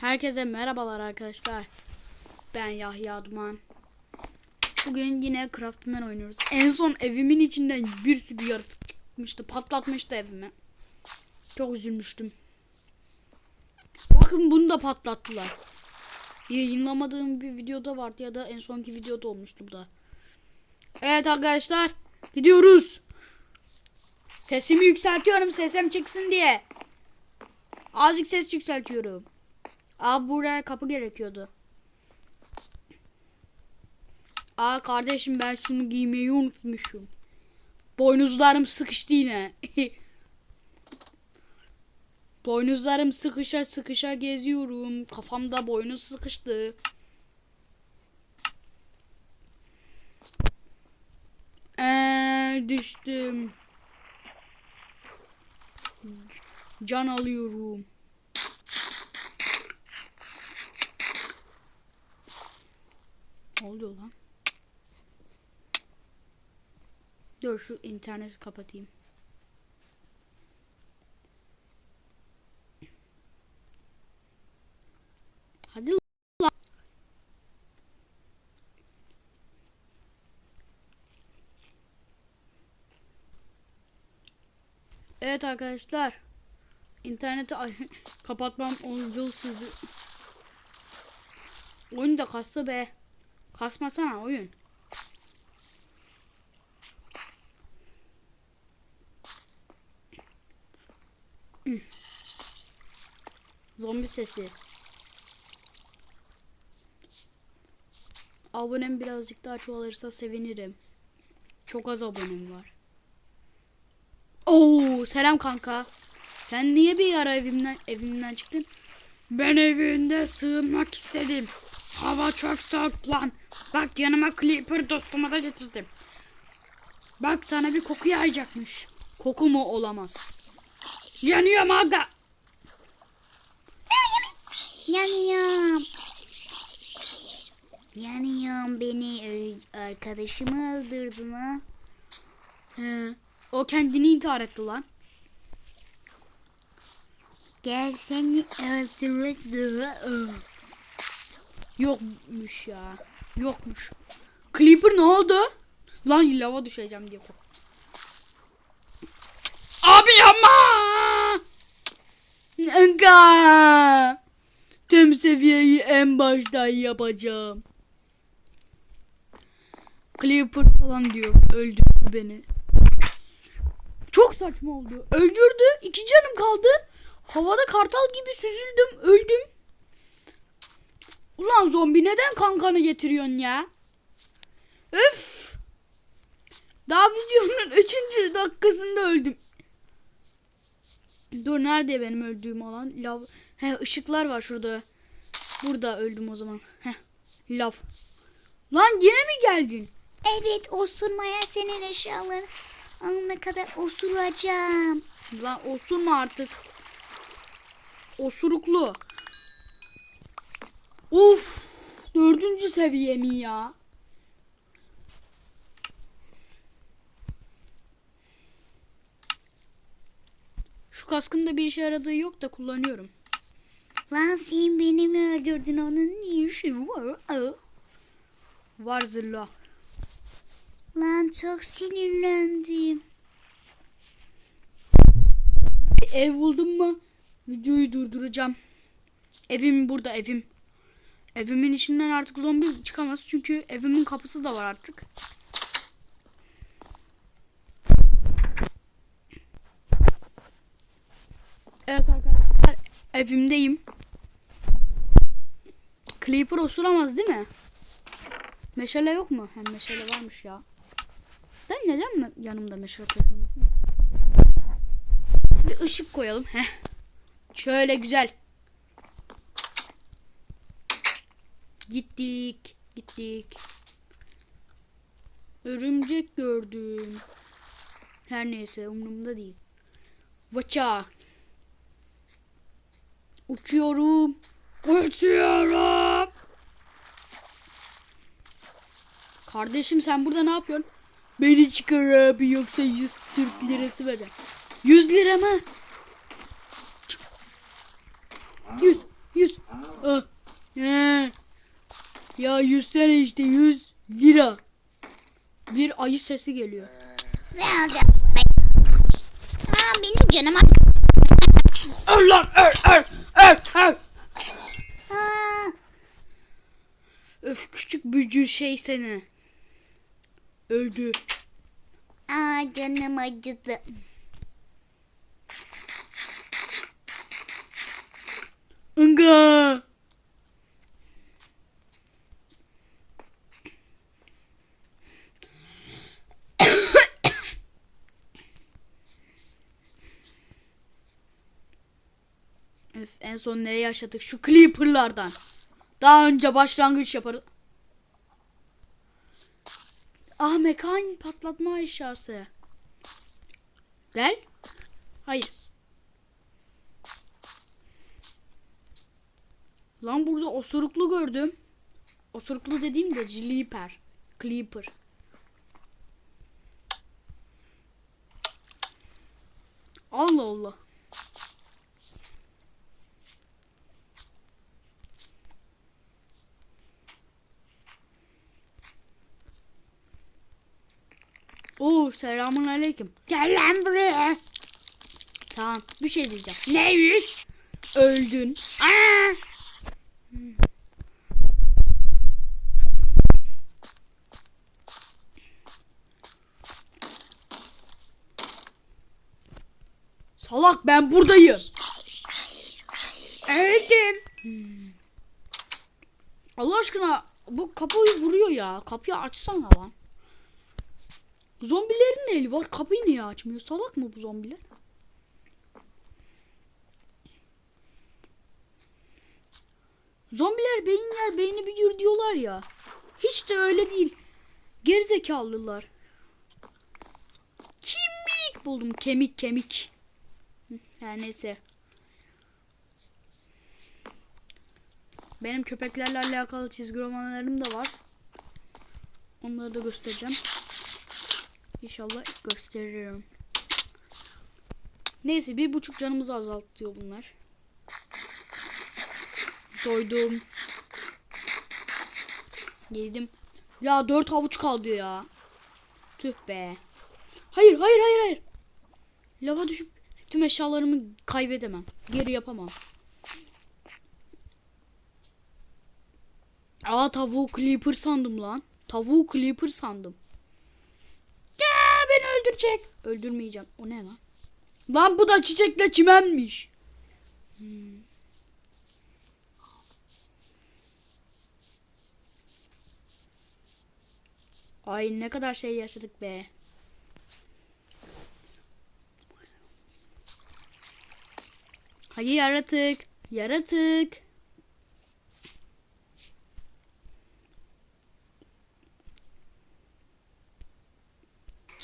Herkese merhabalar arkadaşlar. Ben Yahya Duman. Bugün yine Craftman oynuyoruz. En son evimin içinden bir sürü yaratık çıkmıştı. Patlatmıştı evimi. Çok üzülmüştüm. Bakın bunu da patlattılar. Yayınlamadığım bir videoda vardı ya da en sonki videoda olmuştu bu da. Evet arkadaşlar gidiyoruz. Sesimi yükseltiyorum sesim çıksın diye. Azıcık ses yükseltiyorum. Abi buraya kapı gerekiyordu. Aa kardeşim ben şunu giymeyi unutmuşum. Boynuzlarım sıkıştı yine. Boynuzlarım sıkışa sıkışa geziyorum. Kafamda boynuz sıkıştı. Eee düştüm. Can alıyorum. Ne oluyor lan? Dur şu interneti kapatayım. Hadi lan. Evet arkadaşlar. İnterneti kapatmam yıl sürdü. Oyun da kassa be. Kasmasana oyun. Zombi sesi. Abonem birazcık daha çoğalırsa sevinirim. Çok az abonem var. Oo, selam kanka. Sen niye bir ara evimden evimden çıktın? Ben evinde sığınmak istedim. Hava çok soğuk lan. Bak yanıma Clipper dostumu da getirdim. Bak sana bir koku yayacakmış. Koku mu olamaz. Yanıyorum aga. Yanıyorum. Yanıyorum beni arkadaşımı öldürdün ha. He. O kendini intihar etti lan. Gel seni öldürürüm. Yokmuş ya. Yokmuş. Clipper ne oldu? Lan lava düşeceğim diye korktum. Abi yapma! Aga! Tüm seviyeyi en baştan yapacağım. Clipper falan diyor. Öldürdü beni. Çok saçma oldu. Öldürdü. İki canım kaldı. Havada kartal gibi süzüldüm. Öldüm. Ulan zombi neden kankanı getiriyorsun ya? Öf. Daha videonun 3. dakikasında öldüm. Dur nerede benim öldüğüm olan? Lav. He ışıklar var şurada. Burada öldüm o zaman. He. Lav. Lan yine mi geldin? Evet osurmaya senin eşyalarını alana kadar osuracağım. Lan osurma artık. Osuruklu. Uf. Dördüncü seviye mi ya? Şu kaskın da bir işe yaradığı yok da kullanıyorum. Lan sen beni mi öldürdün onun ne işi var? Var zırla. Lan çok sinirlendim. Bir ev buldum mu videoyu durduracağım. Evim burada evim. Evimin içinden artık zombi çıkamaz çünkü evimin kapısı da var artık. Evet arkadaşlar evimdeyim. Creeper osuramaz değil mi? Meşale yok mu? Hem meşale varmış ya. Ben neden mi yanımda meşale taşıyorum? Bir ışık koyalım. Heh. Şöyle güzel. Gittik. Gittik. Örümcek gördüm. Her neyse umurumda değil. Vaça. Uçuyorum. Uçuyorum. Kardeşim sen burada ne yapıyorsun? Beni çıkar abi yoksa 100 Türk lirası vereceğim. 100 lira mı? 100 100 Ah. Ya 100 sene işte 100 lira. Bir ayı sesi geliyor. Ne alacağım? Aa benim canım. Öl lan öl öl öl öl. Aa, Öf küçük bücür şey seni. Öldü. aa canım acıdı. Inga. Öf, en son nereye yaşadık? Şu Creeper'lardan. Daha önce başlangıç yaparız. Ah mekan patlatma eşyası. Gel. Hayır. Lan burada osuruklu gördüm. Osuruklu dediğim de Clipper. Clipper. Allah Allah. Oo selamun aleyküm. Gel lan buraya. Tamam bir şey diyeceğim. Neymiş? Öldün. Aa! Salak ben buradayım. Öldüm. Allah aşkına bu kapıyı vuruyor ya. Kapıyı açsana lan. Zombilerin eli var. Kapıyı niye açmıyor? Salak mı bu zombiler? Zombiler beyin yer beyni büyür diyorlar ya. Hiç de öyle değil. Gerizekalılar. Kemik buldum. Kemik kemik. Her neyse. Benim köpeklerle alakalı çizgi romanlarım da var. Onları da göstereceğim. İnşallah gösteririm. Neyse bir buçuk canımızı azaltıyor bunlar. Doydum. Yedim. Ya dört havuç kaldı ya. Tüh be. Hayır hayır hayır hayır. Lava düşüp tüm eşyalarımı kaybedemem. Geri yapamam. Aa tavuğu Clipper sandım lan. Tavuğu Clipper sandım. Öldürecek. Öldürmeyeceğim. O ne lan? Lan bu da çiçekle çimenmiş. Hmm. Ay ne kadar şey yaşadık be. Hadi yaratık. Yaratık.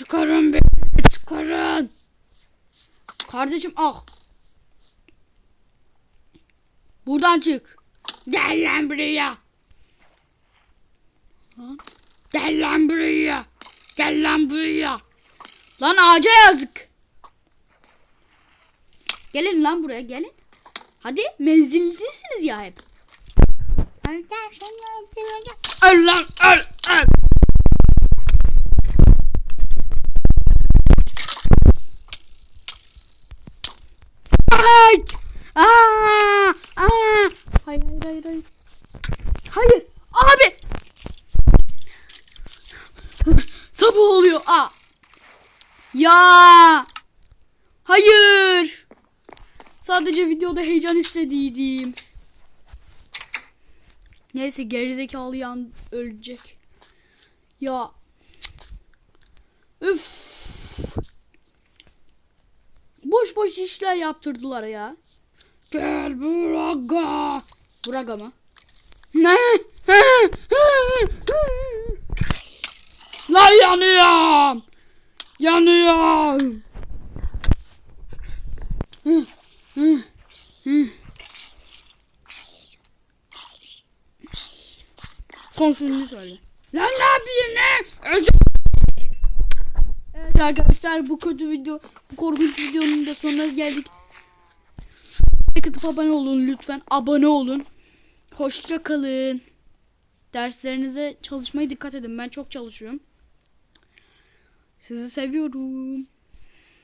Çıkarın beni. Çıkarın. Kardeşim ah. Buradan çık. Gel lan buraya. Lan. Gel lan buraya. Gel lan buraya. Lan ağaca yazık. Gelin lan buraya gelin. Hadi menzilsizsiniz ya hep. Öl lan öl öl. Ay! Aa! Aa! Hayır hayır hayır hayır. Hayır abi. Sabah oluyor. Aa. Ya. Hayır. Sadece videoda heyecan hissediydim. Neyse gerizekalı yan ölecek. Ya. Üf. Boş boş işler yaptırdılar ya. Gel Buraga. Buraga mı? Ne? Lan yanıyorum. Yanıyorum. Son sözünü söyle. Lan ne yapayım ne? Öldüm. Evet arkadaşlar bu kötü video, bu korkunç videonun da sonuna geldik. Like atıp abone olun lütfen. Abone olun. Hoşça kalın. Derslerinize çalışmaya dikkat edin. Ben çok çalışıyorum. Sizi seviyorum.